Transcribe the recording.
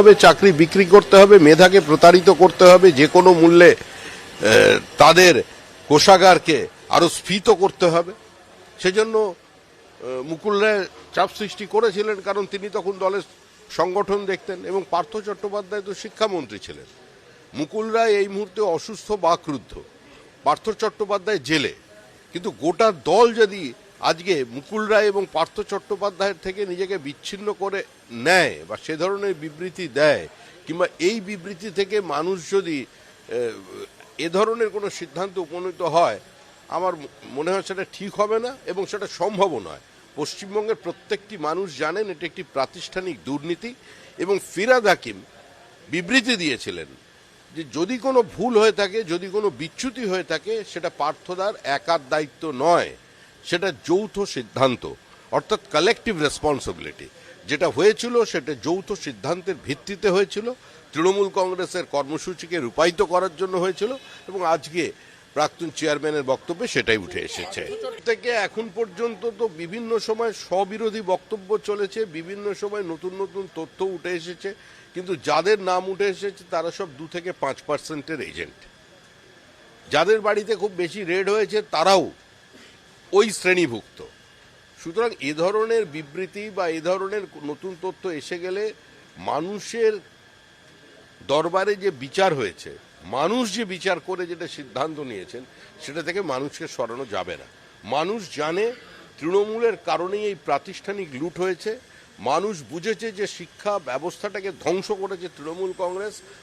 হবে, চাকরি বিক্রি করতে হবে, মেধাকে প্রতারিত করতে হবে, যে কোনো মূল্যে তাদের কোষাগারকে আরও স্ফীত করতে হবে। সেজন্য মুকুল রায় চাপ সৃষ্টি করেছিলেন, কারণ তিনি তখন দলের সংগঠন দেখতেন এবং পার্থ চট্টোপাধ্যায় তো শিক্ষামন্ত্রী ছিলেন। মুকুল রায় এই মুহূর্তে অসুস্থ বা ক্রুদ্ধ। পার্থ চট্টোপাধ্যায় জেলে। কিন্তু গোটা দল যদি আজকে মুকুল রায় এবং পার্থ চট্টোপাধ্যায়ের থেকে নিজেকে বিচ্ছিন্ন করে নেয় বা সে ধরনের বিবৃতি দেয়, কিংবা এই বিবৃতি থেকে মানুষ যদি, এ ধরনের কোনো সিদ্ধান্তে উপনীত হয়, আমার মনে হয় সেটা ঠিক হবে না এবং সেটা সম্ভবও নয়। পশ্চিমবঙ্গের প্রত্যেকটি মানুষ জানেন এটি একটি প্রাতিষ্ঠানিক দুর্নীতি এবং ফিরাদ হাকিম বিবৃতি দিয়েছিলেন যে যদি কোনো ভুল হয়ে থাকে, যদি কোনো বিচ্যুতি হয়ে থাকে, সেটা পার্থদার একার দায়িত্ব নয়। সেটা যৌথ সিদ্ধান্ত, অর্থাৎ কালেকটিভ রেসপন্সিবিলিটি যেটা হয়েছিল সেটা যৌথ সিদ্ধান্তের ভিত্তিতে হয়েছিল, তৃণমূল কংগ্রেসের কর্মসূচিকে রূপায়িত করার জন্য হয়েছিল এবং আজকে প্রাক্তন চেয়ারম্যানের বক্তব্যে সেটাই উঠে এসেছে। থেকে এখন পর্যন্ত তো বিভিন্ন সময় স্ববিরোধী বক্তব্য চলেছে, বিভিন্ন সময় নতুন নতুন তথ্য উঠে এসেছে, কিন্তু যাদের নাম উঠে এসেছে তারা সব দু থেকে পাঁচ পার্সেন্টের এজেন্ট যাদের বাড়িতে খুব বেশি রেড হয়েছে তারাও ওই শ্রেণীভুক্ত। সুতরাং এ ধরনের বিবৃতি বা এ ধরনের নতুন তথ্য এসে গেলে মানুষের দরবারে যে বিচার হয়েছে, মানুষ যে বিচার করে যেটা সিদ্ধান্ত নিয়েছেন, সেটা থেকে মানুষকে সরানো যাবে না। মানুষ জানে তৃণমূলের কারণেই এই প্রাতিষ্ঠানিক লুট হয়েছে। মানুষ বুঝেছে যে শিক্ষা ব্যবস্থাটাকে ধ্বংস করেছে তৃণমূল কংগ্রেস